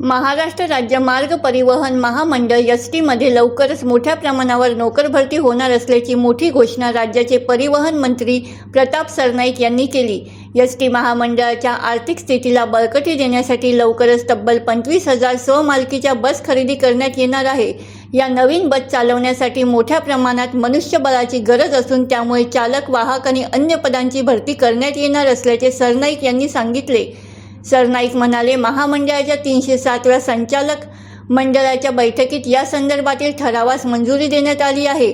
महाराष्ट्र राज्य मार्ग परिवहन महामंडळ एस टीमध्ये लवकरच मोठ्या प्रमाणावर नोकर भरती होणार असल्याची मोठी घोषणा राज्याचे परिवहन मंत्री प्रताप सरनाईक यांनी केली. एस टी महामंडळाच्या आर्थिक स्थितीला बळकटी देण्यासाठी लवकरच तब्बल पंचवीस हजार स्वमालकीच्या बस खरेदी करण्यात येणार आहे. या नवीन बस चालवण्यासाठी मोठ्या प्रमाणात मनुष्यबळाची गरज असून त्यामुळे चालक वाहक आणि अन्य पदांची भरती करण्यात येणार असल्याचे सरनाईक यांनी सांगितले. सरनाईक म्हणाले महामंडळाच्या तीनशे सातव्या संचालक मंडळाच्या बैठकीत या संदर्भातील ठरावास मंजुरी देण्यात आली आहे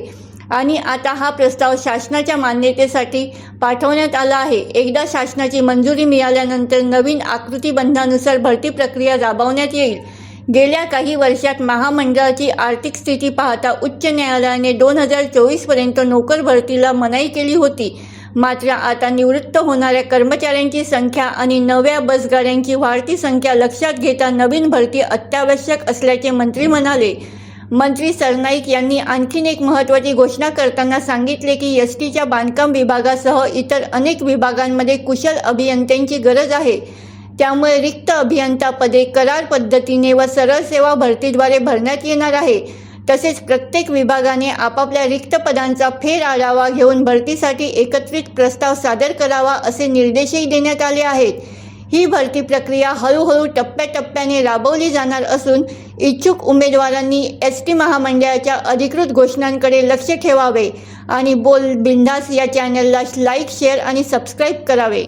आणि आता हा प्रस्ताव शासनाच्या मान्यतेसाठी पाठवण्यात आला आहे. एकदा शासनाची मंजुरी मिळाल्यानंतर नवीन आकृतीबंधानुसार भरती प्रक्रिया राबवण्यात येईल. गेल्या काही वर्षात महामंडळाची आर्थिक स्थिती पाहता उच्च न्यायालयाने दोन हजार चोवीसपर्यंत नोकर भरतीला मनाई केली होती. मात्र आता निवृत्त होणाऱ्या कर्मचाऱ्यांची संख्या आणि नव्या बसगाड्यांची वाढती संख्या लक्षात घेता नवीन भरती अत्यावश्यक असल्याचे मंत्री म्हणाले. मंत्री सरनाईक यांनी आणखीन एक महत्त्वाची घोषणा करताना सांगितले की एस टीच्या बांधकाम विभागासह इतर अनेक विभागांमध्ये कुशल अभियंत्यांची गरज आहे. त्यामुळे रिक्त अभियंता पदे करार पद्धतीने व सरळ सेवा भरतीद्वारे भरण्यात येणार आहे. तसेच प्रत्येक विभागाने आपापल्या रिक्त पदांचा फेर आढावा घेऊन भरतीसाठी एकत्रित प्रस्ताव सादर करावा असे निर्देशही देण्यात आले आहेत. ही भरती प्रक्रिया हळूहळू टप्प्याटप्प्याने राबवली जाणार असून इच्छुक उमेदवारांनी एस टी महामंडळाच्या अधिकृत घोषणांकडे लक्ष ठेवावे आणि बोल बिंदास या चॅनलला लाईक शेअर आणि सबस्क्राईब करावे.